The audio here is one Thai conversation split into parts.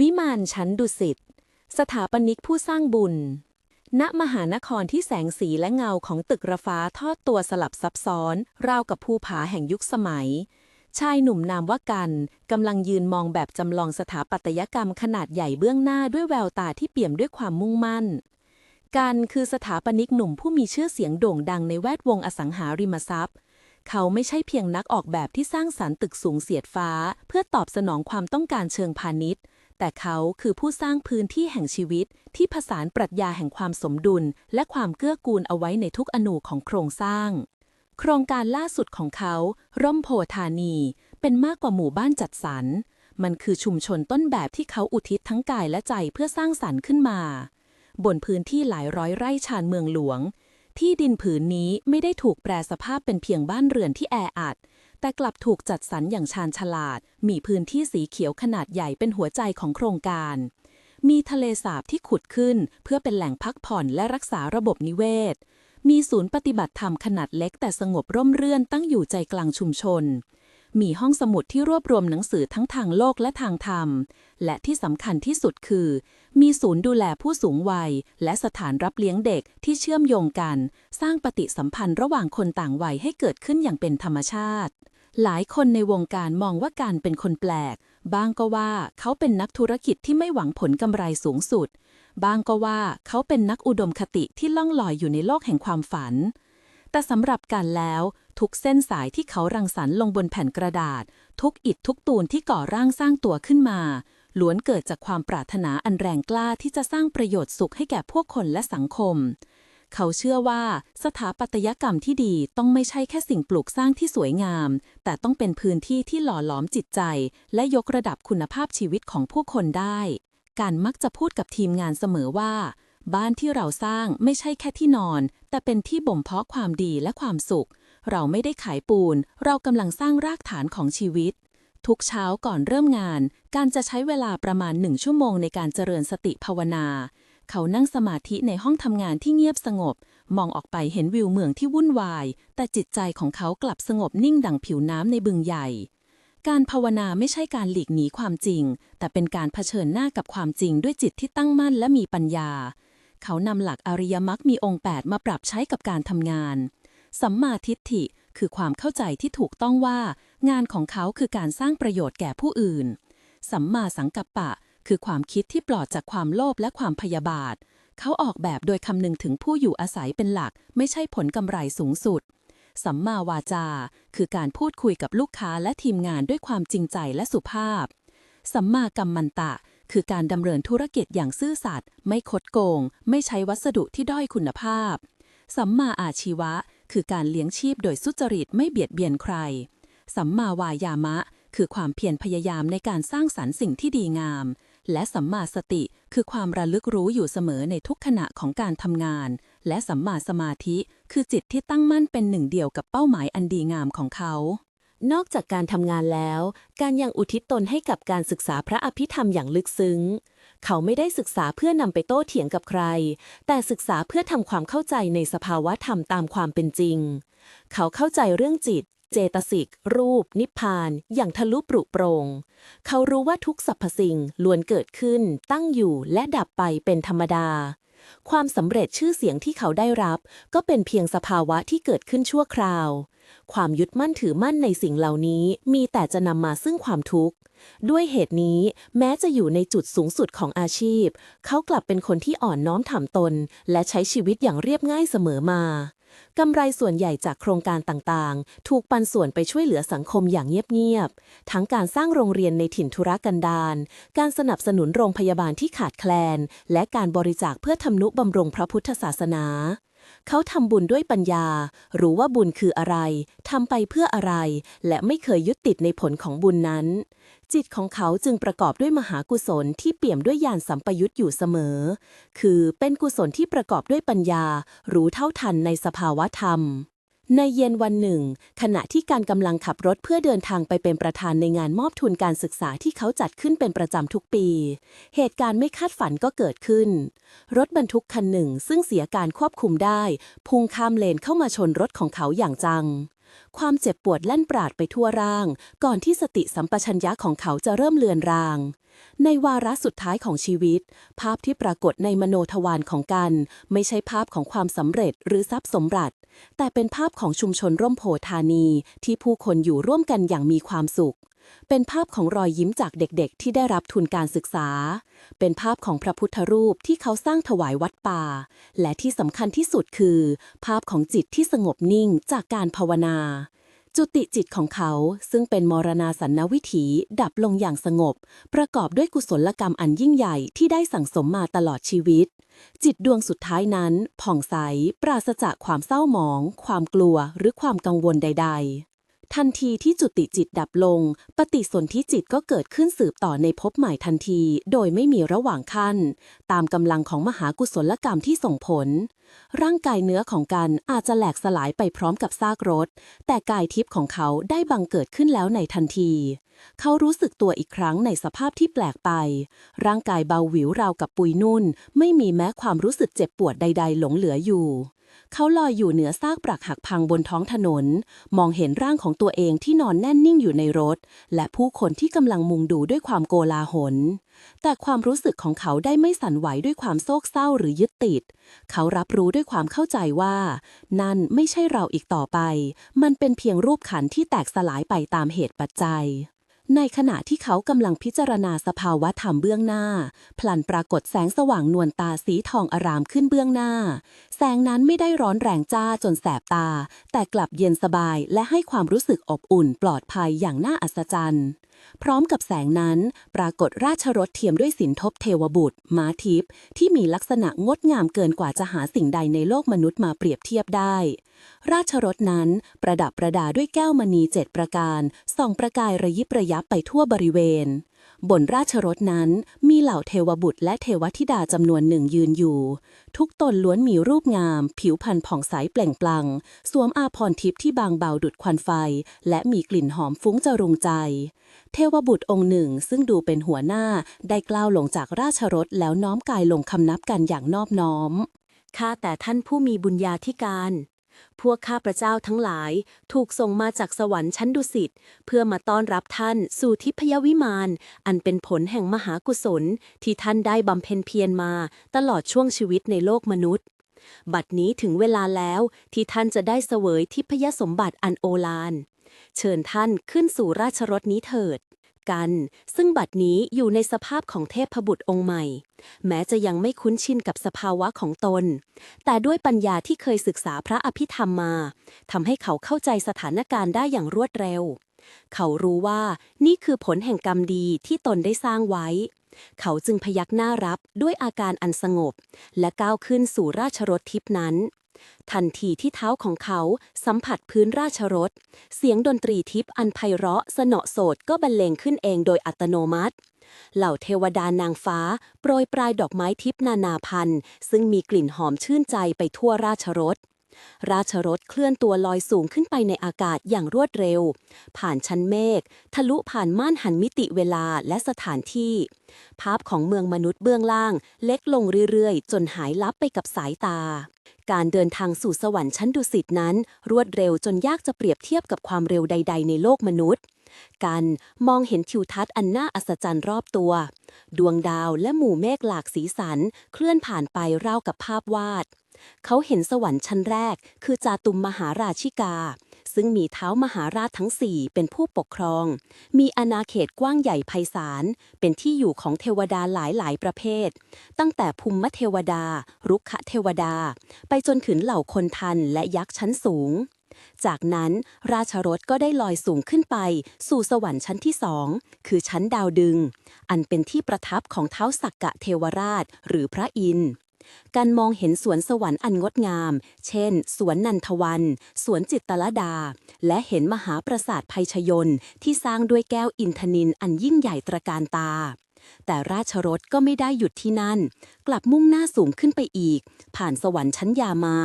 วิมานชั้นดุสิต สถาปนิกผู้สร้างบุญ ณ มหานครที่แสงสีและเงาของตึกระฟ้าทอดตัวสลับซับซ้อน ราวกับภูผาแห่งยุคสมัย ชายหนุ่มนามว่ากัน กำลังยืนมองแบบจำลองสถาปัตยกรรมขนาดใหญ่เบื้องหน้าด้วยแววตาที่เปี่ยมด้วยความมุ่งมั่น กันคือสถาปนิกหนุ่มผู้มีชื่อเสียงโด่งดังในแวดวงอสังหาริมทรัพย์เขาไม่ใช่เพียงนักออกแบบที่สร้างสรรค์ตึกสูงเสียดฟ้า เพื่อตอบสนองความต้องการเชิงพาณิชย์ แต่เขาคือผู้สร้างพื้นที่แห่งชีวิตที่ผสานปรัชญาแห่งความสมดุล และความเกื้อกูลเอาไว้ในทุกอนูของโครงสร้าง โครงการล่าสุดของเขา ร่มโพธานี เป็นมากกว่าหมู่บ้านจัดสรร มันคือชุมชนต้นแบบที่เขาอุทิศทั้งกายและใจเพื่อสร้างสรรค์ขึ้นมา บนพื้นที่หลายร้อยไร่ชานเมืองหลวง ที่ดินผืนนี้ไม่ได้ถูกแปรสภาพเป็นเพียงบ้านเรือนที่แออัด แต่กลับถูกจัดสรรอย่างชาญฉลาด มีพื้นที่สีเขียวขนาดใหญ่เป็นหัวใจของโครงการ มีทะเลสาบที่ขุดขึ้น เพื่อเป็นแหล่งพักผ่อนและรักษาระบบนิเวศ มีศูนย์ปฏิบัติธรรมขนาดเล็กแต่สงบร่มรื่นตั้งอยู่ใจกลางชุมชน มีห้องสมุดที่รวบรวมหนังสือทั้งทางโลกและทางธรรม และที่สำคัญที่สุดคือ มีศูนย์ดูแลผู้สูงวัย และสถานรับเลี้ยงเด็กที่เชื่อมโยงกัน สร้างปฏิสัมพันธ์ระหว่างคนต่างวัยให้เกิดขึ้นอย่างเป็นธรรมชาติ หลายคนในวงการมองว่าการเป็นคนแปลกบางก็ว่าเขาเป็นนักธุรกิจที่ไม่หวังผลกำไรสูงสุดบางก็ว่าเขาเป็นนักอุดมคติที่ล่องลอยอยู่ในโลกแห่งความฝัน แต่สำหรับกันแล้ว ทุกเส้นสายที่เขารังสรรค์ลงบนแผ่นกระดาษ ทุกอิฐทุกตูนที่ก่อร่างสร้างตัวขึ้นมาล้วนเกิดจากความปรารถนาอันแรงกล้าที่จะสร้างประโยชน์สุขให้แก่พวกคนและสังคม เขาเชื่อว่าสถาปัตยกรรมที่ดีต้องไม่ใช่แค่สิ่งปลูกสร้างที่สวยงาม แต่ต้องเป็นพื้นที่ที่หล่อหลอมจิตใจ และยกระดับคุณภาพชีวิตของผู้คนได้ การมักจะพูดกับทีมงานเสมอว่า บ้านที่เราสร้างไม่ใช่แค่ที่นอน แต่เป็นที่บ่มเพาะความดีและความสุข เราไม่ได้ขายปูน เรากำลังสร้างรากฐานของชีวิตทุกเช้าก่อนเริ่มงาน การจะใช้เวลาประมาณหนึ่งชั่วโมงในการเจริญสติภาวนา เขานั่งสมาธิในห้องทำงานที่เงียบสงบ มองออกไปเห็นวิวเมืองที่วุ่นวาย แต่จิตใจของเขากลับสงบนิ่งดังผิวน้ำในบึงใหญ่ การภาวนาไม่ใช่การหลีกหนีความจริง แต่เป็นการเผชิญหน้ากับความจริงด้วยจิตที่ตั้งมั่นและมีปัญญา เขานำหลักอริยมรรคมีองค์ 8 มาปรับใช้กับการทำงาน สัมมาทิฏฐิคือความเข้าใจที่ถูกต้องว่า งานของเขาคือการสร้างประโยชน์แก่ผู้อื่น สัมมาสังกัปปะ คือความคิดที่ปลอดจากความโลภและความพยาบาท เขาออกแบบโดยคำนึงถึงผู้อยู่อาศัยเป็นหลัก ไม่ใช่ผลกำไรสูงสุด สัมมาวาจา คือการพูดคุยกับลูกค้าและทีมงานด้วยความจริงใจและสุภาพ สัมมากัมมันตะ คือการดำเนินธุรกิจอย่างซื่อสัตย์ไม่คดโกง ไม่ใช้วัสดุที่ด้อยคุณภาพ สัมมาอาชีวะ คือการเลี้ยงชีพโดยสุจริตไม่เบียดเบียนใคร สัมมาวายามะ คือความเพียรพยายามในการสร้างสรรค์สิ่งที่ดีงาม และสัมมาสติคือความระลึกรู้อยู่เสมอในทุกขณะของการทำงาน และสัมมาสมาธิคือจิตที่ตั้งมั่นเป็นหนึ่งเดียวกับเป้าหมายอันดีงามของเขา นอกจากการทำงานแล้ว การยังอุทิศตนให้กับการศึกษาพระอภิธรรมอย่างลึกซึ้ง เขาไม่ได้ศึกษาเพื่อนำไปโต้เถียงกับใคร แต่ศึกษาเพื่อทำความเข้าใจในสภาวะธรรมตามความเป็นจริง เขาเข้าใจเรื่องจิต เจตสิก รูป นิพพาน อย่างทะลุปรุโปรง เขารู้ว่าทุกสรรพสิ่งล้วนเกิดขึ้น ตั้งอยู่และดับไปเป็นธรรมดา ความสำเร็จชื่อเสียงที่เขาได้รับ ก็เป็นเพียงสภาวะที่เกิดขึ้นชั่วคราว ความยึดมั่นถือมั่นในสิ่งเหล่านี้มีแต่จะนำมาซึ่งความทุกข์ ด้วยเหตุนี้แม้จะอยู่ในจุดสูงสุดของอาชีพ เขากลับเป็นคนที่อ่อนน้อมถ่อมตน และใช้ชีวิตอย่างเรียบง่ายเสมอมา กำไรส่วนใหญ่จากโครงการต่างๆ ถูกปันส่วนไปช่วยเหลือสังคมอย่างเงียบๆ ทั้งการสร้างโรงเรียนในถิ่นทุรกันดาร การสนับสนุนโรงพยาบาลที่ขาดแคลน และการบริจาคเพื่อทำนุบำรุงพระพุทธศาสนา เขาทำบุญด้วยปัญญา รู้ว่าบุญคืออะไรทำไปเพื่ออะไร และไม่เคยยึดติดในผลของบุญนั้น จิตของเขาจึงประกอบด้วยมหากุศลที่เปี่ยมด้วยญาณสัมปยุตอยู่เสมอ คือเป็นกุศลที่ประกอบด้วยปัญญา รู้เท่าทันในสภาวะธรรม ในเย็นวันหนึ่ง ขณะที่การกำลังขับรถเพื่อเดินทางไปเป็นประธานในงานมอบทุนการศึกษาที่เขาจัดขึ้นเป็นประจำทุกปี เหตุการณ์ไม่คาดฝันก็เกิดขึ้น รถบรรทุกคันหนึ่งซึ่งเสียการควบคุมได้ พุ่งข้ามเลนเข้ามาชนรถของเขาอย่างจัง ความเจ็บปวดแล่นปราดไปทั่วร่าง ก่อนที่สติสัมปชัญญะของเขาจะเริ่มเลือนรางในวาระสุดท้ายของชีวิต ภาพที่ปรากฏในมโนทวารของกัน ไม่ใช่ภาพของความสำเร็จหรือทรัพย์สมบัติแต่เป็นภาพของชุมชนร่มโพธานี ที่ผู้คนอยู่ร่วมกันอย่างมีความสุข เป็นภาพของรอยยิ้มจากเด็กๆ ที่ได้รับทุนการศึกษา เป็นภาพของพระพุทธรูปที่เขาสร้างถวายวัดป่า และที่สำคัญที่สุดคือ ภาพของจิตที่สงบนิ่งจากการภาวนา จุติจิตของเขาซึ่งเป็นมรณาสันนวิถีดับลงอย่างสงบ ประกอบด้วยกุศลกรรมอันยิ่งใหญ่ที่ได้สั่งสมมาตลอดชีวิต จิตดวงสุดท้ายนั้น ผ่องใส ปราศจากความเศร้าหมอง ความกลัวหรือความกังวลใด ๆ ทันทีที่จุติจิตดับลง ปฏิสนธิจิตก็เกิดขึ้นสืบต่อในภพใหม่ทันที โดยไม่มีระหว่างขั้น ตามกำลังของมหากุศลกรรมที่ส่งผล ร่างกายเนื้อของกันอาจจะแหลกสลายไปพร้อมกับซากรถ แต่กายทิพย์ของเขาได้บังเกิดขึ้นแล้วในทันที เขารู้สึกตัวอีกครั้งในสภาพที่แปลกไป ร่างกายเบาหวิวราวกับปุยนุ่น ไม่มีแม้ความรู้สึกเจ็บปวดใด ๆ หลงเหลืออยู่ เขาลอยอยู่เหนือซากปรักหักพังบนท้องถนน มองเห็นร่างของตัวเองที่นอนแน่นนิ่งอยู่ในรถ และผู้คนที่กำลังมุงดูด้วยความโกลาหล แต่ความรู้สึกของเขาได้ไม่สั่นไหวด้วยความโศกเศร้าหรือยึดติด เขารับรู้ด้วยความเข้าใจว่า นั่นไม่ใช่เราอีกต่อไป มันเป็นเพียงรูปขันที่แตกสลายไปตามเหตุปัจจัยในขณะที่เขากำลังพิจารณาสภาวะธรรมเบื้องหน้า พลันปรากฏแสงสว่างนวลตาสีทองอารามขึ้นเบื้องหน้า แสงนั้นไม่ได้ร้อนแรงจ้าจนแสบตา แต่กลับเย็นสบายและให้ความรู้สึกอบอุ่นปลอดภัยอย่างน่าอัศจรรย์พร้อมกับแสงนั้น ปรากฏราชรถเทียมด้วยสินทบเทวบุตร ม้าทิพย์ที่มีลักษณะงดงามเกินกว่าจะหาสิ่งใดในโลกมนุษย์มาเปรียบเทียบได้ ราชรถนั้นประดับประดาด้วยแก้วมณีเจ็ดประการส่องประกายระยิบระยับไปทั่วบริเวณ บนราชรถนั้นมีเหล่าเทวบุตรและเทวธิดาจำนวนหนึ่งยืนอยู่ ทุกตนล้วนมีรูปงาม ผิวพรรณผ่องใสเปล่งปลั่งสวมอาภรณ์ทิพย์ที่บางเบาดุดควันไฟ และมีกลิ่นหอมฟุ้งจรุงใจ เทวบุตรองค์หนึ่งซึ่งดูเป็นหัวหน้าได้กล้าวลงจากราชรถแล้วน้อมกายลงคำนับกันอย่างนอบน้อมข้าแต่ท่านผู้มีบุญญาธิการ พวกข้าพระเจ้าทั้งหลายถูกส่งมาจากสวรรค์ชั้นดุสิตเพื่อมาต้อนรับท่านสู่ทิพยวิมาน อันเป็นผลแห่งมหากุศล ที่ท่านได้บำเพ็ญเพียรมา ตลอดช่วงชีวิตในโลกมนุษย์ บัดนี้ถึงเวลาแล้วที่ท่านจะได้เสวยทิพยสมบัติอันโอฬารเชิญท่านขึ้นสู่ราชรถนี้เถิด กัน ซึ่งบัดนี้อยู่ในสภาพของเทพบุตรองค์ใหม่ แม้จะยังไม่คุ้นชินกับสภาวะของตน แต่ด้วยปัญญาที่เคยศึกษาพระอภิธรรมมาทำให้เขาเข้าใจสถานการณ์ได้อย่างรวดเร็ว เขารู้ว่านี่คือผลแห่งกรรมดีที่ตนได้สร้างไว้ เขาจึงพยักหน้ารับด้วยอาการอันสงบ และก้าวขึ้นสู่ราชรถทิพนั้น ทันทีที่เท้าของเขาสัมผัสพื้นราชรถ เสียงดนตรีทิพย์อันไพเราะสนอโสดก็บรรเลงขึ้นเองโดยอัตโนมัติ เหล่าเทวดานางฟ้า โปรยปลายดอกไม้ทิพย์นานาพันธุ์ ซึ่งมีกลิ่นหอมชื่นใจไปทั่วราชรถ ราชรถเคลื่อนตัวลอยสูงขึ้นไปในอากาศอย่างรวดเร็ว ผ่านชั้นเมฆ ทะลุผ่านม่านหันมิติเวลาและสถานที่ ภาพของเมืองมนุษย์เบื้องล่าง เล็กลงเรื่อยๆ จนหายลับไปกับสายตา การเดินทางสู่สวรรค์ชั้นดุสิตนั้น รวดเร็วจนยากจะเปรียบเทียบกับความเร็วใด ๆ ในโลกมนุษย์ กันมองเห็นทิวทัศน์อันน่าอัศจรรย์รอบตัว ดวงดาวและหมู่เมฆหลากสีสัน เคลื่อนผ่านไปราวกับภาพวาด เขาเห็นสวรรค์ชั้นแรก คือจาตุมมหาราชิกา ซึ่งมีเท้ามหาราชทั้งสี่เป็นผู้ปกครอง มีอาณาเขตกว้างใหญ่ไพศาล เป็นที่อยู่ของเทวดาหลายๆประเภท ตั้งแต่ภูมิเทวดา รุกขเทวดา ไปจนถึงเหล่าคนทันและยักษ์ชั้นสูงจากนั้นราชรถก็ได้ลอยสูงขึ้นไป สู่สวรรค์ชั้นที่สองคือชั้นดาวดึง อันเป็นที่ประทับของเท้าสักกะเทวราชหรือพระอินทร์ การมองเห็นสวนสวรรค์อันงดงาม เช่น สวนนันทวัน สวนจิตตลดา และเห็นมหาปราสาทภัยชยนที่สร้างด้วยแก้วอินทนินอันยิ่งใหญ่ตระการตา แต่ราชรถก็ไม่ได้หยุดที่นั่น กลับมุ่งหน้าสูงขึ้นไปอีก ผ่านสวรรค์ชั้นยามา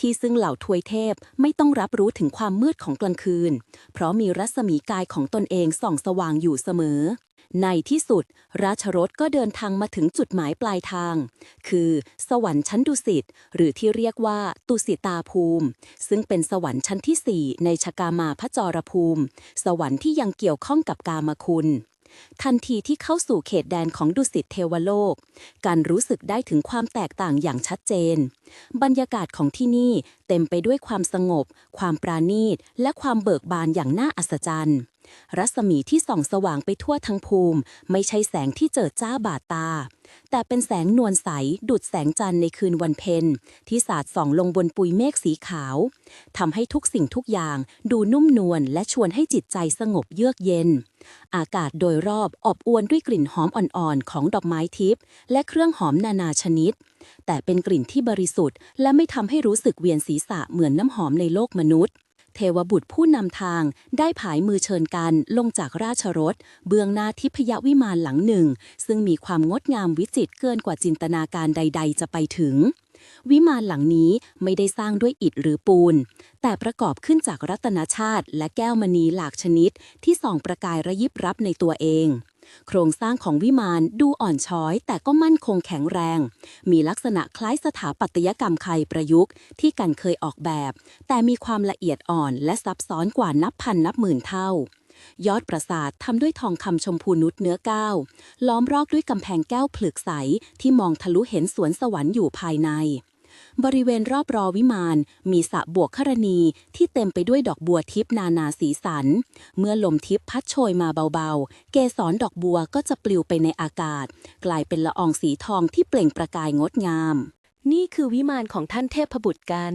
ที่ซึ่งเหล่าทวยเทพไม่ต้องรับรู้ถึงความมืดของกลางคืน เพราะมีรัศมีกายของตนเองส่องสว่างอยู่เสมอ ในที่สุด ราชรถก็เดินทางมาถึงจุดหมายปลายทาง คือ สวรรค์ชั้นดุสิตหรือที่เรียกว่าตุสิตาภูมิ ซึ่งเป็นสวรรค์ชั้นที่ 4 ในชกามาพระจรภูมิ สวรรค์ที่ยังเกี่ยวข้องกับกามคุณทันทีที่เข้าสู่เขตแดนของดุสิตเทวโลก การรู้สึกได้ถึงความแตกต่างอย่างชัดเจน บรรยากาศของที่นี่เต็มไปด้วยความสงบ ความปราณีต และความเบิกบานอย่างน่าอัศจรรย์ รัศมีที่ส่องสว่างไปทั่วทั้งภูมิ ไม่ใช่แสงที่เจิดจ้าบาดตา แต่เป็นแสงนวลใสดุดแสงจันทร์ในคืนวันเพ็ญที่สาดส่องลงบนปุยเมฆสีขาวทำให้ทุกสิ่งทุกอย่างดูนุ่มนวลและชวนให้จิตใจสงบเยือกเย็น อากาศโดยรอบอบอวนด้วยกลิ่นหอมอ่อนๆ ของดอกไม้ทิพย์และเครื่องหอมนานาชนิด แต่เป็นกลิ่นที่บริสุทธิ์ และไม่ทำให้รู้สึกเวียนศีรษะเหมือนน้ำหอมในโลกมนุษย์ เทวบุตรผู้นำทางได้ผายมือเชิญกันลงจากราชรถ เบื้องหน้าทิพยวิมานหลังหนึ่ง ซึ่งมีความงดงามวิจิตรเกินกว่าจินตนาการใด ๆ จะไปถึง วิมานหลังนี้ไม่ได้สร้างด้วยอิฐหรือปูน แต่ประกอบขึ้นจากรัตนชาติ และแก้วมณีหลากชนิด ที่ส่องประกายระยิบรับในตัวเอง โครงสร้างของวิมานดูอ่อนช้อย แต่ก็มั่นคงแข็งแรง มีลักษณะคล้ายสถาปัตยกรรมไทยประยุกต์ที่กันเคยออกแบบ แต่มีความละเอียดอ่อนและซับซ้อนกว่านับพันนับหมื่นเท่า ยอดปราสาททำด้วยทองคำชมพูนุชเนื้อก้าวล้อมรอบด้วยกำแพงแก้วผลึกใสที่มองทะลุเห็นสวนสวรรค์อยู่ภายใน บริเวณรอบรอวิมานมีสระบวกครณีที่เต็มไปด้วยดอกบัวทิพนานาสีสัน เมื่อลมทิพย์พัดโชยมาเบาๆ เกสรดอกบัวก็จะปลิวไปในอากาศ กลายเป็นละอองสีทองที่เปล่งประกายงดงาม นี่คือวิมานของท่านเทพบุตรกัน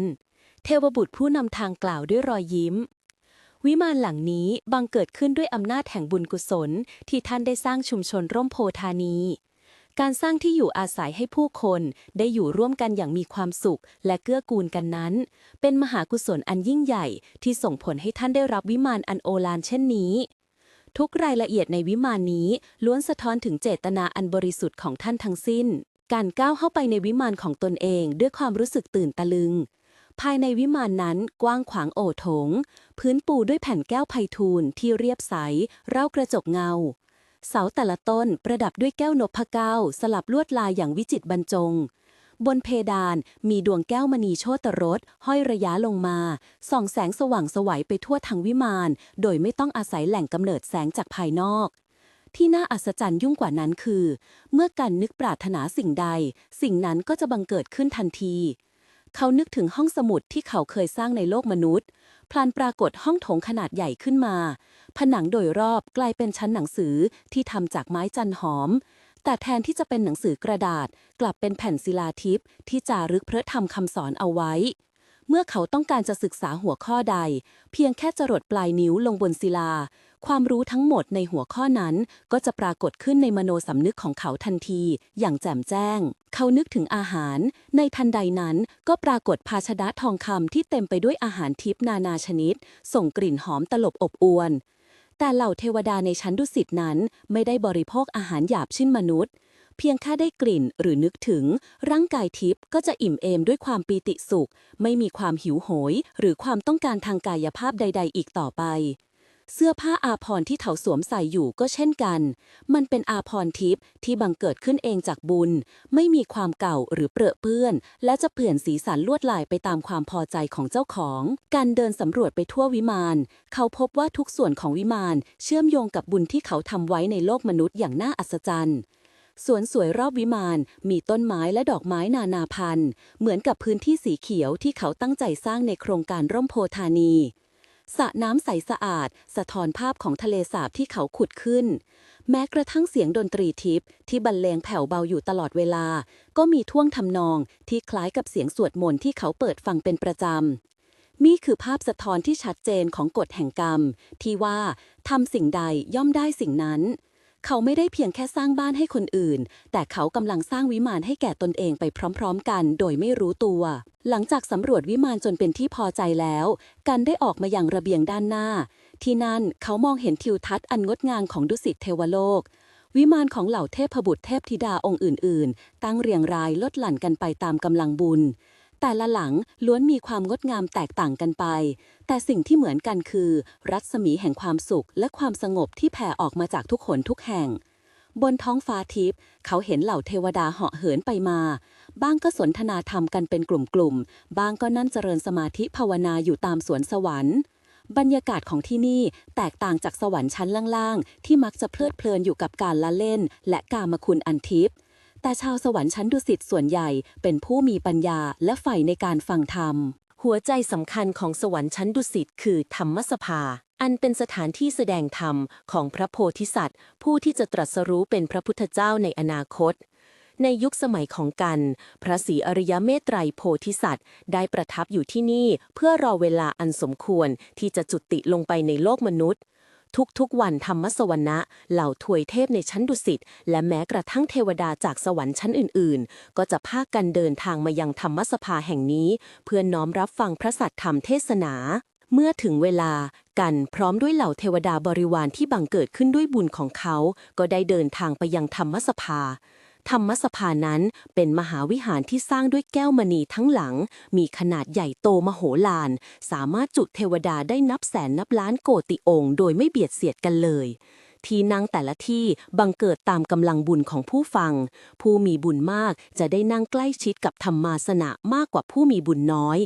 เทวบุตรผู้นำทางกล่าวด้วยรอยยิ้ม วิมานหลังนี้บังเกิดขึ้นด้วยอำนาจแห่งบุญกุศลที่ท่านได้สร้างชุมชนร่มโพธานี การสร้างที่อยู่อาศัยให้ผู้คนได้อยู่ร่วมกันอย่างมีความสุข และเกื้อกูลกันนั้น เป็นมหากุศลอันยิ่งใหญ่ที่ส่งผลให้ท่านได้รับวิมานอันโอฬารเช่นนี้ ทุกรายละเอียดในวิมานนี้ล้วนสะท้อนถึงเจตนาอันบริสุทธิ์ของท่านทั้งสิ้น การก้าวเข้าไปในวิมานของตนเองด้วยความรู้สึกตื่นตะลึง ภายในวิมานนั้นกว้างขวางโอโถง พื้นปูด้วยแผ่นแก้วไพทูลที่เรียบใสเร่ากระจกเงา เสาแต่ละต้นประดับด้วยแก้วนพเก้าสลับลวดลายอย่างวิจิตรบรรจง บนเพดานมีดวงแก้วมณีโชตรสห้อยระยะลงมาส่องแสงสว่างสวัยไปทั่วทั้งวิมานโดยไม่ต้องอาศัยแหล่งกำเนิดแสงจากภายนอก ที่น่าอัศจรรย์ยุ่งกว่านั้นคือ เมื่อกันนึกปรารถนาสิ่งใด สิ่งนั้นก็จะบังเกิดขึ้นทันที เขานึกถึงห้องสมุดที่เขาเคยสร้างในโลกมนุษย์ พลันปรากฏห้องโถงขนาดใหญ่ขึ้นมา ผนังโดยรอบกลายเป็นชั้นหนังสือที่ทำจากไม้จันหอม แต่แทนที่จะเป็นหนังสือกระดาษ กลับเป็นแผ่นศิลาทิพย์ที่จารึกพระธรรมคำสอนเอาไว้ เมื่อเขาต้องการจะศึกษาหัวข้อใด เพียงแค่จรดปลายนิ้วลงบนศิลา ความรู้ทั้งหมดในหัวข้อนั้นก็จะปรากฏขึ้นในมโนสำนึกของเขาทันที อย่างแจ่มแจ้ง เขานึกถึงอาหาร ในทันใดนั้นก็ปรากฏภาชนะทองคำที่เต็มไปด้วยอาหารทิพนานาชนิด ส่งกลิ่นหอมตลบอบอวน แต่เหล่าเทวดาในชั้นดุสิตนั้นไม่ได้บริโภคอาหารหยาบชิ้นมนุษย์เพียงแค่ได้กลิ่นหรือนึกถึง ร่างกายทิพย์ก็จะอิ่มเอมด้วยความปีติสุข ไม่มีความหิวโหย หรือความต้องการทางกายภาพใด ๆ อีกต่อไป เสื้อผ้าอาภรที่เขาสวมใส่อยู่ก็เช่นกัน มันเป็นอาภรทิพย์ที่บังเกิดขึ้นเองจากบุญ ไม่มีความเก่าหรือเปรอะเปื้อน และจะเปลี่ยนสีสันลวดลายไปตามความพอใจของเจ้าของ การเดินสำรวจไปทั่ววิมานเขาพบว่าทุกส่วนของวิมานเชื่อมโยงกับบุญที่เขาทำไว้ในโลกมนุษย์อย่างน่าอัศจรรย์สวนสวยรอบวิมาน มีต้นไม้และดอกไม้นานาพันธุ์ เหมือนกับพื้นที่สีเขียวที่เขาตั้งใจสร้างในโครงการร่มโพธานี สระน้ำใสสะอาด สะท้อนภาพของทะเลสาบที่เขาขุดขึ้น แม้กระทั่งเสียงดนตรีทิพย์ที่บรรเลงแผ่วเบาอยู่ตลอดเวลา ก็มีท่วงทำนองที่คล้ายกับเสียงสวดมนต์ที่เขาเปิดฟังเป็นประจำนี่คือภาพสะท้อนที่ชัดเจนของกฎแห่งกรรม ที่ว่าทำสิ่งใดย่อมได้สิ่งนั้น เขาไม่ได้เพียงแค่สร้างบ้านให้คนอื่น แต่เขากำลังสร้างวิมานให้แก่ตนเองไปพร้อมๆกัน โดยไม่รู้ตัว หลังจากสำรวจวิมานจนเป็นที่พอใจแล้ว กันได้ออกมาอย่างระเบียงด้านหน้า ที่นั่นเขามองเห็นทิวทัศน์อันงดงามของดุสิตเทวโลก วิมานของเหล่าเทพบุตรเทพธิดาองค์อื่น ๆ ตั้งเรียงรายลดหลั่นกันไปตามกำลังบุญ แต่ละหลังล้วนมีความงดงามแตกต่างกันไป แต่สิ่งที่เหมือนกันคือ รัศมีแห่งความสุขและความสงบที่แผ่ออกมาจากทุกหนทุกแห่ง บนท้องฟ้าทิพย์เขาเห็นเหล่าเทวดาเหาะเหินไปมา บ้างก็สนทนาธรรมกันเป็นกลุ่มๆ บ้างก็นั่นเจริญสมาธิภาวนาอยู่ตามสวนสวรรค์ บรรยากาศของที่นี่แตกต่างจากสวรรค์ชั้นล่างๆ ที่มักจะเพลิดเพลินอยู่กับการละเล่น และกามคุณอันทิพย์ แต่ชาวสวรรค์ชั้นดุสิตส่วนใหญ่เป็นผู้มีปัญญาและใฝ่ในการฟังธรรม หัวใจสำคัญของสวรรค์ชั้นดุสิตคือธรรมสภา อันเป็นสถานที่แสดงธรรมของพระโพธิสัตว์ ผู้ที่จะตรัสรู้เป็นพระพุทธเจ้าในอนาคต ในยุคสมัยของกัน พระศรีอริยเมตไตรโพธิสัตว์ ได้ประทับอยู่ที่นี่เพื่อรอเวลาอันสมควรที่จะจุติลงไปในโลกมนุษย์ ทุกๆวันธรรมสวรรณะเหล่าถวยเทพในชั้นดุสิตและแม้กระทั่งเทวดาจากสวรรค์ชั้นอื่น ๆ ก็จะพากันเดินทางมายังธรรมสภาแห่งนี้ เพื่อน้อมรับฟังพระสัทธรรมเทศนา เมื่อถึงเวลากันพร้อมด้วยเหล่าเทวดาบริวารที่บังเกิดขึ้นด้วยบุญของเขา ก็ได้เดินทางไปยังธรรมสภา ธรรมสภานั้นเป็นมหาวิหารที่สร้างด้วยแก้วมณีทั้งหลัง มีขนาดใหญ่โตมโหฬาร สามารถจุเทวดาได้นับแสนนับล้านโกติองค์โดยไม่เบียดเสียดกันเลยที่นั่งแต่ละที่บังเกิดตามกำลังบุญของผู้ฟัง ผู้มีบุญมากจะได้นั่งใกล้ชิดกับธรรมาสนะมากกว่าผู้มีบุญน้อย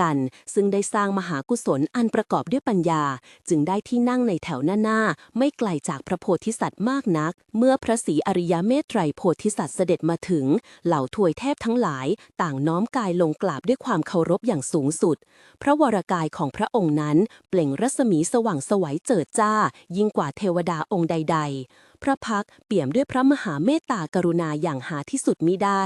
กัน ซึ่งได้สร้างมหากุศลอันประกอบด้วยปัญญา จึงได้ที่นั่งในแถวหน้าๆไม่ไกลจากพระโพธิสัตว์มากนัก เมื่อพระศรีอริยเมตไตรโพธิสัตว์เสด็จมาถึง เหล่าถวยเทพทั้งหลาย ต่างน้อมกายลงกราบด้วยความเคารพอย่างสูงสุด พระวรากายของพระองค์นั้น เปล่งรัศมีสว่างสวัยเจิดจ้า ยิ่งกว่าเทวดาองค์ใด ๆ พระพักเปี่ยมด้วยพระมหาเมตตากรุณาอย่างหาที่สุดมิได้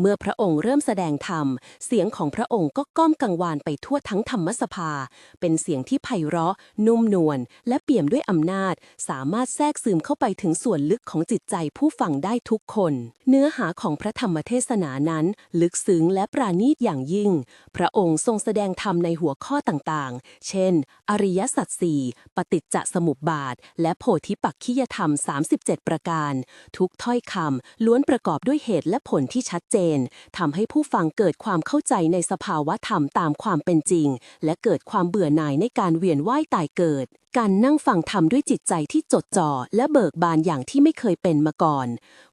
เมื่อพระองค์เริ่มแสดงธรรม เสียงของพระองค์ก็ก้องกังวานไปทั่วทั้งธรรมสภา เป็นเสียงที่ไพเราะ นุ่มนวลและเปี่ยมด้วยอำนาจ สามารถแทรกซึมเข้าไปถึงส่วนลึกของจิตใจผู้ฟังได้ทุกคน เนื้อหาของพระธรรมเทศนานั้น ลึกซึ้งและปราณีตอย่างยิ่ง พระองค์ทรงแสดงธรรมในหัวข้อต่างๆ เช่น อริยสัจสี่ปฏิจจสมุปบาท และโพธิปักขิยธรรม37ประการ ทุกถ้อยคำล้วนประกอบด้วยเหตุและผลที่ชัดเจนทำให้ผู้ฟังเกิดความเข้าใจในสภาวะธรรมตามความเป็นจริง และเกิดความเบื่อหน่ายในการเวียนว่ายตายเกิด การนั่งฟังธรรมด้วยจิตใจที่จดจ่อและเบิกบานอย่างที่ไม่เคยเป็นมาก่อน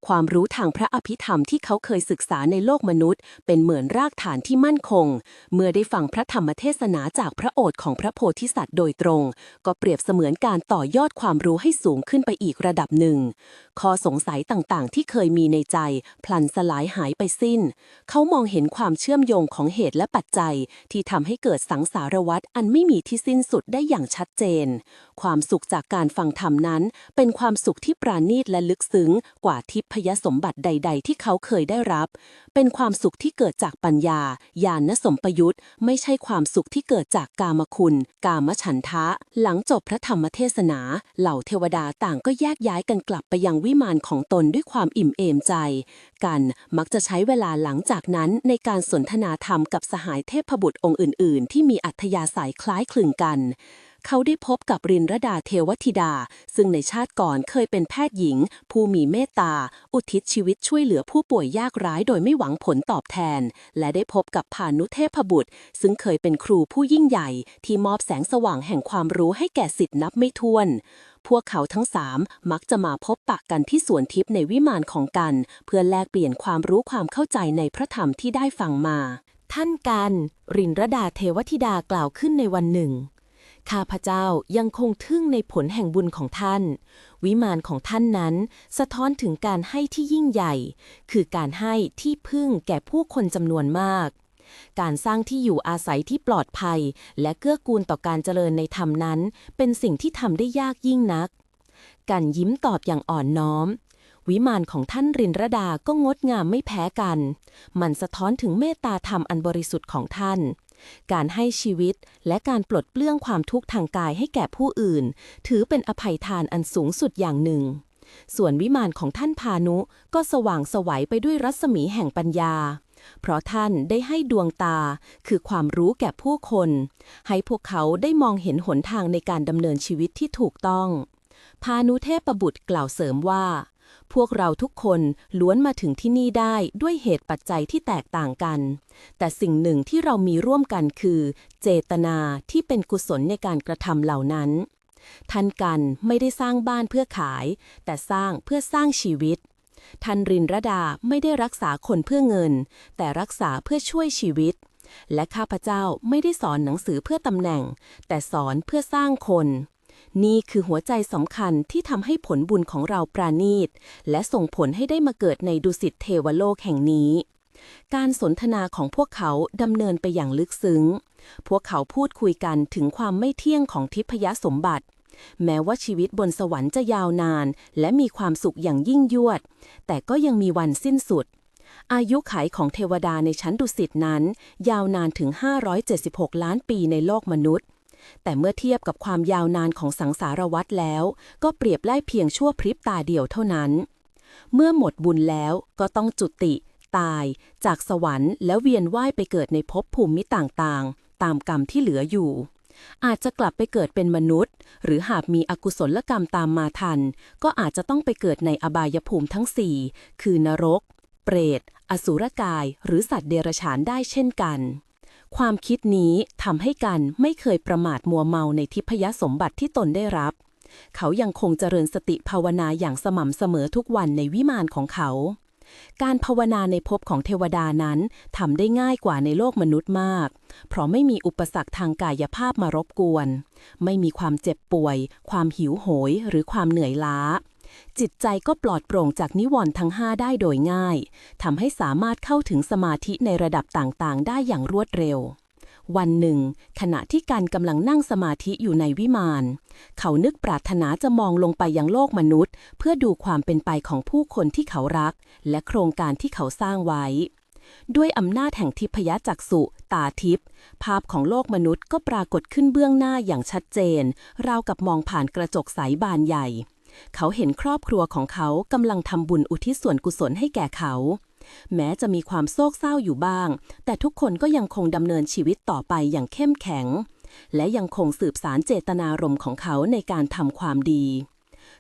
ความรู้ทางพระอภิธรรมที่เขาเคยศึกษาในโลกมนุษย์ เป็นเหมือนรากฐานที่มั่นคง เมื่อได้ฟังพระธรรมเทศนาจากพระโอษฐ์ของพระโพธิสัตว์โดยตรง ก็เปรียบเสมือนการต่อยอดความรู้ให้สูงขึ้นไปอีกระดับหนึ่งข้อสงสัยต่างๆ ที่เคยมีในใจ พลันสลายหายไปสิ้น เขามองเห็นความเชื่อมโยงของเหตุและปัจจัย ที่ทำให้เกิดสังสารวัฏอันไม่มีที่สิ้นสุดได้อย่างชัดเจนความสุขจากการฟังธรรมนั้น เป็นความสุขที่ปราณีตและลึกซึ้งกว่าทิพยสมบัติใด ๆ ที่เขาเคยได้รับ เป็นความสุขที่เกิดจากปัญญาญาณสมปยุตไม่ใช่ความสุขที่เกิดจากกามคุณ กามฉันทะ หลังจบพระธรรมเทศนา เหล่าเทวดาต่างก็แยกย้ายกันกลับไปยังวิมานของตนด้วยความอิ่มเอมใจ กันมักจะใช้เวลาหลังจากนั้นในการสนทนาธรรมกับสหายเทพบุตรองค์อื่น ๆ ที่มีอัธยาศัยคล้ายคลึงกัน เขาได้พบกับรินรดาเทวธิดา ซึ่งในชาติก่อนเคยเป็นแพทย์หญิง ผู้มีเมตตา อุทิศชีวิตช่วยเหลือผู้ป่วยยากไร้โดยไม่หวังผลตอบแทน และได้พบกับพานุเทพบุตร ซึ่งเคยเป็นครูผู้ยิ่งใหญ่ ที่มอบแสงสว่างแห่งความรู้ให้แก่สิทธินับไม่ถ้วนพวกเขาทั้งสามมักจะมาพบปะกันที่สวนทิพย์ในวิมานของกัน เพื่อแลกเปลี่ยนความรู้ความเข้าใจในพระธรรมที่ได้ฟังมา ท่านกัน รินรดาเทวธิดากล่าวขึ้นในวันหนึ่ง ข้าพเจ้ายังคงทึ่งในผลแห่งบุญของท่าน วิมานของท่านนั้น สะท้อนถึงการให้ที่ยิ่งใหญ่ คือการให้ที่พึ่งแก่ผู้คนจำนวนมาก การสร้างที่อยู่อาศัยที่ปลอดภัย และเกื้อกูลต่อการเจริญในธรรมนั้น เป็นสิ่งที่ทำได้ยากยิ่งนัก กันยิ้มตอบอย่างอ่อนน้อมวิมานของท่านรินรดาก็งดงามไม่แพ้กัน มันสะท้อนถึงเมตตาธรรมอันบริสุทธิ์ของท่าน การให้ชีวิตและการปลดเปลื้องความทุกข์ทางกายให้แก่ผู้อื่น ถือเป็นอภัยทานอันสูงสุดอย่างหนึ่ง ส่วนวิมานของท่านพานุก็สว่างสวัยไปด้วยรัศมีแห่งปัญญา เพราะท่านได้ให้ดวงตาคือความรู้แก่ผู้คน ให้พวกเขาได้มองเห็นหนทางในการดำเนินชีวิตที่ถูกต้อง พานุเทพประบุตรกล่าวเสริมว่า พวกเราทุกคนล้วนมาถึงที่นี่ได้ด้วยเหตุปัจจัยที่แตกต่างกัน แต่สิ่งหนึ่งที่เรามีร่วมกันคือ เจตนาที่เป็นกุศลในการกระทำเหล่านั้น ท่านกันไม่ได้สร้างบ้านเพื่อขาย แต่สร้างเพื่อสร้างชีวิต ท่านรินรดาไม่ได้รักษาคนเพื่อเงิน แต่รักษาเพื่อช่วยชีวิต และข้าพเจ้าไม่ได้สอนหนังสือเพื่อตำแหน่ง แต่สอนเพื่อสร้างคน นี่คือหัวใจสำคัญที่ทำให้ผลบุญของเราปราณีต และส่งผลให้ได้มาเกิดในดุสิตเทวโลกแห่งนี้ การสนทนาของพวกเขาดำเนินไปอย่างลึกซึ้ง พวกเขาพูดคุยกันถึงความไม่เที่ยงของทิพยสมบัติ แม้ว่าชีวิตบนสวรรค์จะยาวนาน และมีความสุขอย่างยิ่งยวด แต่ก็ยังมีวันสิ้นสุดอายุขัยของเทวดาในชั้นดุสิตนั้น ยาวนานถึง 576 ล้านปีในโลกมนุษย์ แต่เมื่อเทียบกับความยาวนานของสังสารวัฏแล้ว ก็เปรียบไล่เพียงชั่วพริบตาเดียวเท่านั้น เมื่อหมดบุญแล้วก็ต้องจุติ ตาย จากสวรรค์แล้วเวียนว่ายไปเกิดในภพภูมิต่างๆ ตามกรรมที่เหลืออยู่ อาจจะกลับไปเกิดเป็นมนุษย์ หรือหากมีอกุศลกรรมตามมาทัน ก็อาจจะต้องไปเกิดในอบายภูมิทั้งสี่คือนรก เปรต อสุรกาย หรือสัตว์เดรัจฉานได้เช่นกัน ความคิดนี้ทำให้กันไม่เคยประมาทมัวเมาในทิพยสมบัติที่ตนได้รับ เขายังคงเจริญสติภาวนาอย่างสม่ำเสมอทุกวันในวิมานของเขา การภาวนาในภพของเทวดานั้นทำได้ง่ายกว่าในโลกมนุษย์มาก เพราะไม่มีอุปสรรคทางกายภาพมารบกวน ไม่มีความเจ็บป่วย ความหิวโหย หรือความเหนื่อยล้า จิตใจก็ปลอดโปร่งจากนิวรณ์ทั้งห้าได้โดยง่ายทำให้สามารถเข้าถึงสมาธิในระดับต่างๆ ได้อย่างรวดเร็ว วันหนึ่ง ขณะที่การกำลังนั่งสมาธิอยู่ในวิมานเขานึกปรารถนาจะมองลงไปยังโลกมนุษย์ เพื่อดูความเป็นไปของผู้คนที่เขารัก และโครงการที่เขาสร้างไว้ ด้วยอำนาจแห่งทิพยจักษุตาทิพย์ภาพของโลกมนุษย์ก็ปรากฏขึ้นเบื้องหน้าอย่างชัดเจน ราวกับมองผ่านกระจกใสบานใหญ่ เขาเห็นครอบครัวของเขากำลังทำบุญอุทิศส่วนกุศลให้แก่เขา แม้จะมีความโศกเศร้าอยู่บ้าง แต่ทุกคนก็ยังคงดำเนินชีวิตต่อไปอย่างเข้มแข็ง และยังคงสืบสารเจตนารมณ์ของเขาในการทำความดี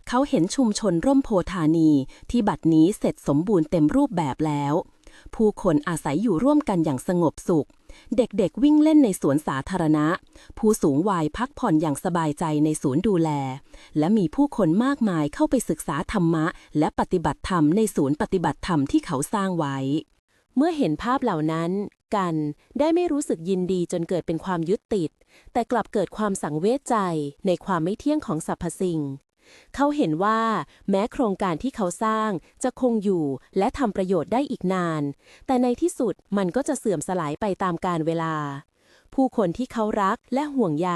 เขาเห็นชุมชนร่มโพธานีที่บัดนี้เสร็จสมบูรณ์เต็มรูปแบบแล้ว ผู้คนอาศัยอยู่ร่วมกันอย่างสงบสุข เด็กๆวิ่งเล่นในสวนสาธารณะ ผู้สูงวัยพักผ่อนอย่างสบายใจในศูนย์ดูแล และมีผู้คนมากมายเข้าไปศึกษาธรรมะ และปฏิบัติธรรมในศูนย์ปฏิบัติธรรมที่เขาสร้างไว้ เมื่อเห็นภาพเหล่านั้นกันได้ไม่รู้สึกยินดีจนเกิดเป็นความยึดติด แต่กลับเกิดความสังเวชใจในความไม่เที่ยงของสรรพสิ่ง เขาเห็นว่าแม้โครงการที่เขาสร้างจะคงอยู่และทำประโยชน์ได้อีกนาน แต่ในที่สุดมันก็จะเสื่อมสลายไปตามกาลเวลา ผู้คนที่เขารักและห่วงใย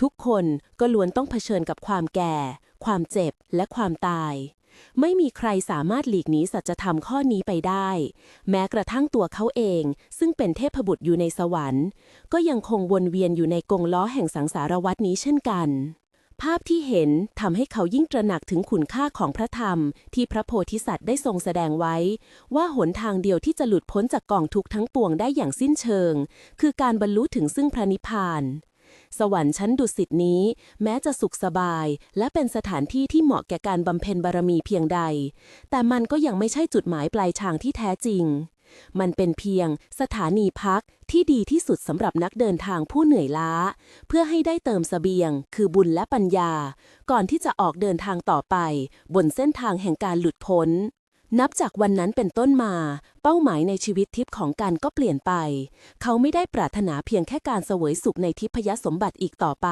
ทุกคนก็ล้วนต้องเผชิญกับความแก่ ความเจ็บและความตาย ไม่มีใครสามารถหลีกหนีสัจธรรมข้อนี้ไปได้ แม้กระทั่งตัวเขาเอง ซึ่งเป็นเทพบุตรอยู่ในสวรรค์ ก็ยังคงวนเวียนอยู่ในกงล้อแห่งสังสารวัฏนี้เช่นกัน ภาพที่เห็นทำให้เขายิ่งตระหนักถึงคุณค่าของพระธรรม ที่พระโพธิสัตว์ได้ทรงแสดงไว้ ว่าหนทางเดียวที่จะหลุดพ้นจากกองทุกข์ทั้งปวงได้อย่างสิ้นเชิง คือการบรรลุถึงซึ่งพระนิพพานสวรรค์ชั้นดุสิตนี้ แม้จะสุขสบาย และเป็นสถานที่ที่เหมาะแก่การบำเพ็ญบารมีเพียงใด แต่มันก็ยังไม่ใช่จุดหมายปลายทางที่แท้จริง มันเป็นเพียงสถานีพักที่ดีที่สุดสำหรับนักเดินทางผู้เหนื่อยล้า เพื่อให้ได้เติมเสบียง คือบุญและปัญญา ก่อนที่จะออกเดินทางต่อไป บนเส้นทางแห่งการหลุดพ้น นับจากวันนั้นเป็นต้นมา เป้าหมายในชีวิตทิพย์ของกันก็เปลี่ยนไป เขาไม่ได้ปรารถนาเพียงแค่การเสวยสุขในทิพยสมบัติอีกต่อไป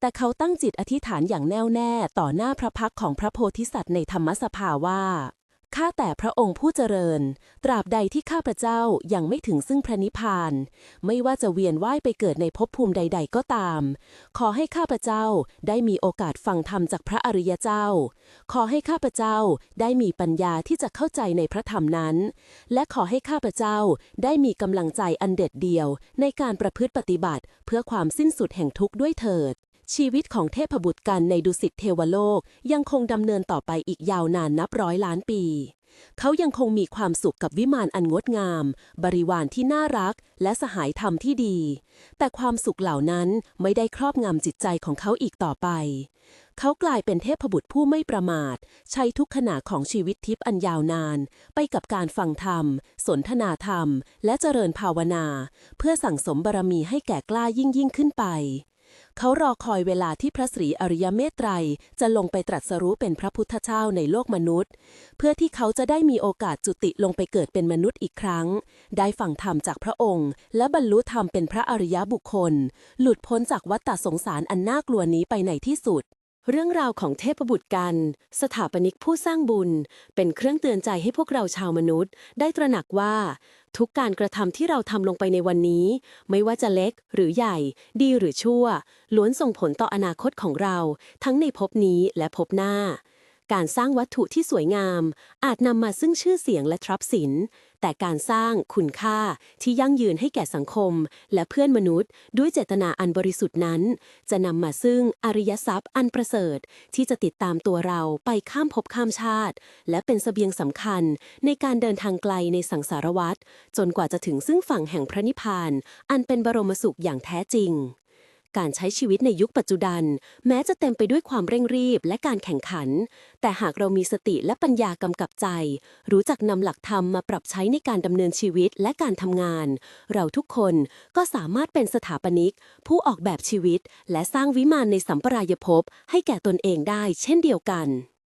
แต่เขาตั้งจิตอธิษฐานอย่างแน่วแน่ต่อหน้าพระพักของพระโพธิสัตว์ในธรรมสภาว่า ข้าแต่พระองค์ผู้เจริญ ตราบใดที่ข้าพระเจ้ายังไม่ถึงซึ่งพระนิพพาน ไม่ว่าจะเวียนว่ายไปเกิดในภพภูมิใด ๆ ก็ตาม ขอให้ข้าพระเจ้าได้มีโอกาสฟังธรรมจากพระอริยเจ้า ขอให้ข้าพระเจ้าได้มีปัญญาที่จะเข้าใจในพระธรรมนั้น และขอให้ข้าพระเจ้าได้มีกำลังใจอันเด็ดเดี่ยว ในการประพฤติปฏิบัติ เพื่อความสิ้นสุดแห่งทุกข์ด้วยเถิด ชีวิตของเทพบุตรกันในดุสิตเทวโลกยังคงดำเนินต่อไปอีกยาวนานนับร้อยล้านปี เขายังคงมีความสุขกับวิมานอันงดงาม บริวารที่น่ารัก และสหายธรรมที่ดี แต่ความสุขเหล่านั้นไม่ได้ครอบงำจิตใจของเขาอีกต่อไป เขากลายเป็นเทพบุตรผู้ไม่ประมาท ใช้ทุกขณะของชีวิตทิพย์อันยาวนาน ไปกับการฟังธรรม สนทนาธรรม และเจริญภาวนา เพื่อสั่งสมบารมีให้แก่กล้ายิ่งยิ่งขึ้นไป เขารอคอยเวลาที่พระศรีอริยเมตไตรยจะลงไปตรัสรู้เป็นพระพุทธเจ้าในโลกมนุษย์ เพื่อที่เขาจะได้มีโอกาสจุติลงไปเกิดเป็นมนุษย์อีกครั้ง ได้ฟังธรรมจากพระองค์ และบรรลุธรรมเป็นพระอริยบุคคล หลุดพ้นจากวัฏฏสงสารอันน่ากลัวนี้ไปในที่สุด เรื่องราวของเทพบุตรกัน สถาปนิกผู้สร้างบุญ เป็นเครื่องเตือนใจให้พวกเราชาวมนุษย์ ได้ตระหนักว่า ทุกการกระทำที่เราทำลงไปในวันนี้ ไม่ว่าจะเล็กหรือใหญ่ ดีหรือชั่ว ล้วนส่งผลต่ออนาคตของเรา ทั้งในภพนี้และภพหน้า การสร้างวัตถุที่สวยงาม อาจนำมาซึ่งชื่อเสียงและทรัพย์สิน แต่การสร้างคุณค่าที่ยั่งยืนให้แก่สังคม และเพื่อนมนุษย์ ด้วยเจตนาอันบริสุทธิ์นั้น จะนำมาซึ่งอริยทรัพย์อันประเสริฐ ที่จะติดตามตัวเราไปข้ามภพข้ามชาติ และเป็นเสบียงสำคัญในการเดินทางไกลในสังสารวัฏจนกว่าจะถึงซึ่งฝั่งแห่งพระนิพพาน อันเป็นบรมสุขอย่างแท้จริง การใช้ชีวิตในยุคปัจจุบัน แม้จะเต็มไปด้วยความเร่งรีบและการแข่งขัน แต่หากเรามีสติและปัญญากำกับใจ รู้จักนำหลักธรรมมาปรับใช้ในการดำเนินชีวิตและการทำงาน เราทุกคนก็สามารถเป็นสถาปนิก ผู้ออกแบบชีวิต และสร้างวิมานในสัมปรายภพให้แก่ตนเองได้ เช่นเดียวกัน